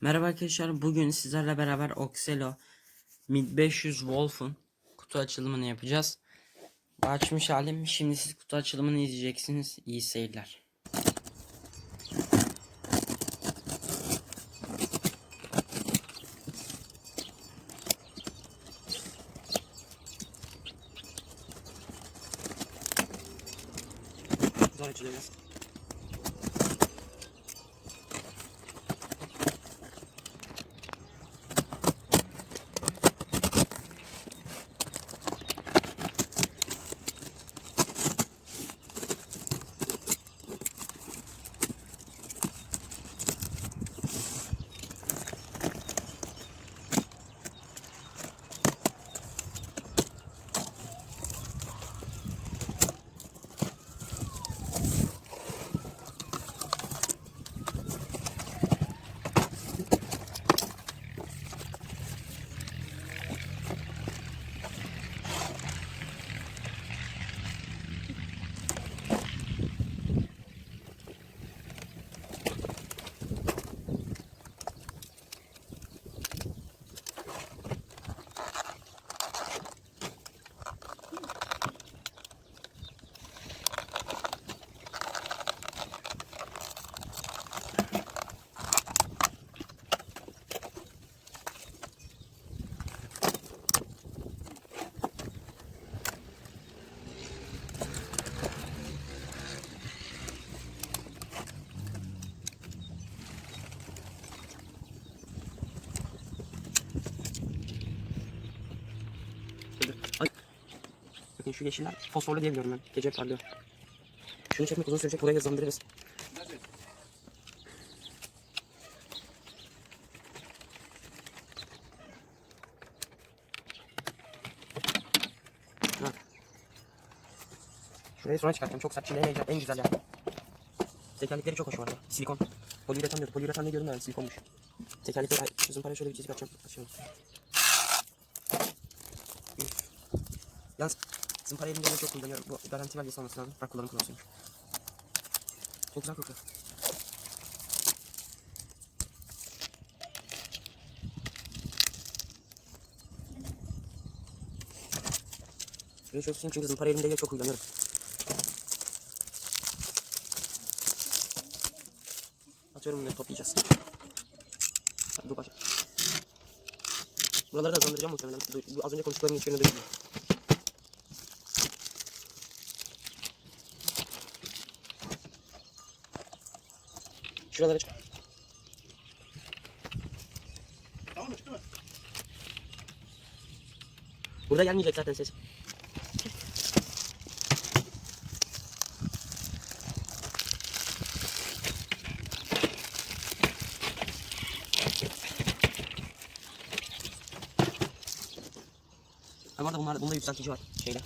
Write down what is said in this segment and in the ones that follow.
Merhaba arkadaşlar. Bugün sizlerle beraber Oxelo Mid 500 Wolf'un kutu açılımını yapacağız. Açmış halim. Şimdi siz kutu açılımını izleyeceksiniz. İyi seyirler. Zor açılıyor biraz. Ay. Bakın şu yeşiller fosforlu diye biliyorum ben. Gece parlıyor. Şunu çekmek uzun sürecek. Buraya hızlandırırız. Şurayı sonra çıkartacağım. Çok sert. Şimdi en, güzel yani. Tekerlekleri çok hoş var. Silikon. Poliüretan diyorduk. Poliüretan ne diyordum ben? Silikonmuş. Tekerlekleri... Ay, bizim parayı şöyle bir çizik atacağım. Açıyorum. Üf. Yalnız zımpara elimde de çok kullanıyorum. Bu garanti belgesi olması lazım. Bak kullanım kılavuzuymuş. Çok güzel kokuyor. Şurayı şöyle tutayım çünkü zımpara elimde de çok kullanıyorum. Atıyorum bunları toplayacağız. Dur başla. Buraları da hızlandıracağım muhtemelen. Az önce konuştuklarımın hiçbirini duymuyor. Şuralara çık. Tamam mı? Çıktı mı? Burada gelmeyecek zaten ses. Ha bu arada bunlar, bunda yükseltici var şeyde.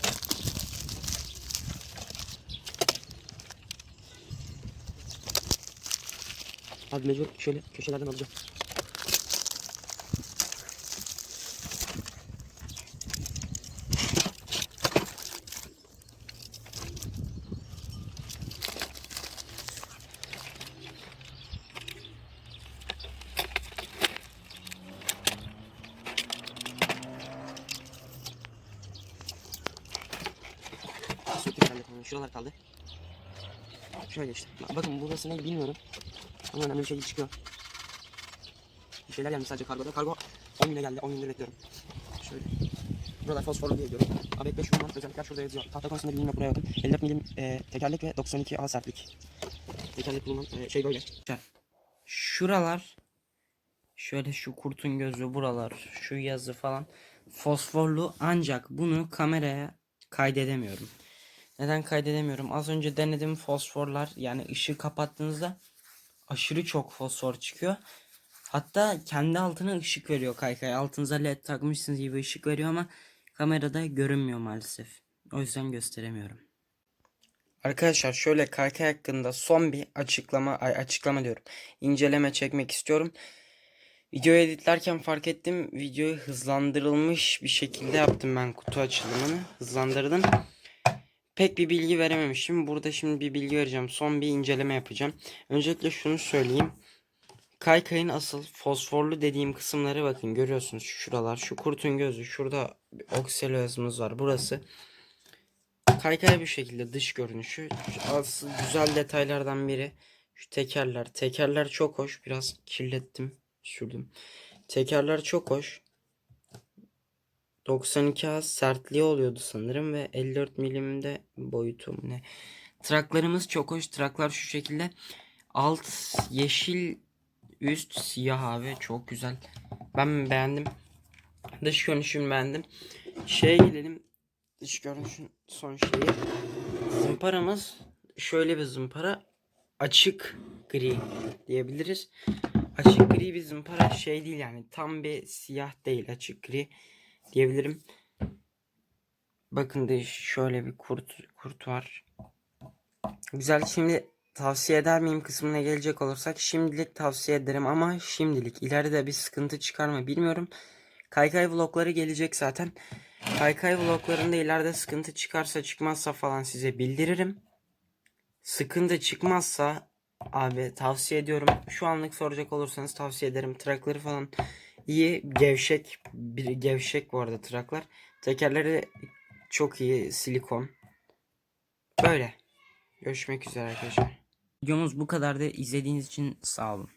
Abi mecbur şöyle köşelerden alacağım. Şuralar kaldı. Şöyle işte. Bakın burası ne bilmiyorum. Ama önemli bir şey çıkıyor. Bir şeyler gelmiş sadece kargoda. Kargo 10 güne geldi. 10 gündür bekliyorum. Şöyle. Buralar fosforlu diye diyorum. ABEK 5 ürün var. Özellikler şurada yazıyor. Tahta konusunda bilgim yok. Buraya bakın. 54 milim e, tekerlek ve 92 A sertlik. Tekerlek bulunan e, şey böyle. Şuralar şöyle şu kurtun gözü buralar şu yazı falan fosforlu ancak bunu kameraya kaydedemiyorum. Neden kaydedemiyorum? Az önce denedim fosforlar yani ışığı kapattığınızda aşırı çok fosfor çıkıyor. Hatta kendi altına ışık veriyor kaykay. Altınıza led takmışsınız gibi ışık veriyor ama kamerada görünmüyor maalesef. O yüzden gösteremiyorum. Arkadaşlar şöyle kaykay hakkında son bir açıklama ay açıklama diyorum. İnceleme çekmek istiyorum. Videoyu editlerken fark ettim. Videoyu hızlandırılmış bir şekilde yaptım ben kutu açılımını. Hızlandırdım. Pek bir bilgi verememişim. Burada şimdi bir bilgi vereceğim. Son bir inceleme yapacağım. Öncelikle şunu söyleyeyim. kaykayın asıl fosforlu dediğim kısımları bakın görüyorsunuz şuralar şu kurtun gözü şurada bir okselo yazımız var burası kaykay bu şekilde dış görünüşü asıl güzel detaylardan biri şu tekerler tekerler çok hoş biraz kirlettim sürdüm tekerler çok hoş 92 sertliği oluyordu sanırım ve 54 milimde boyutu mu ne traklarımız çok hoş traklar şu şekilde alt yeşil Üst siyah abi çok güzel. Ben beğendim. Dış görünüşünü beğendim. Şeye gelelim. Dış görünüşün son şeyi. Zımparamız şöyle bir zımpara. Açık gri diyebiliriz. Açık gri bir zımpara şey değil yani. Tam bir siyah değil açık gri diyebilirim. Bakın da şöyle bir kurt kurt var. Güzel şimdi tavsiye eder miyim kısmına gelecek olursak şimdilik tavsiye ederim ama şimdilik ileride bir sıkıntı çıkar mı bilmiyorum. Kaykay vlogları gelecek zaten. Kaykay vloglarında ileride sıkıntı çıkarsa çıkmazsa falan size bildiririm. Sıkıntı çıkmazsa abi tavsiye ediyorum. Şu anlık soracak olursanız tavsiye ederim. Trakları falan iyi gevşek bir gevşek bu arada traklar. Tekerleri çok iyi silikon. Böyle. Görüşmek üzere arkadaşlar. Videomuz bu kadardı. İzlediğiniz için sağ olun.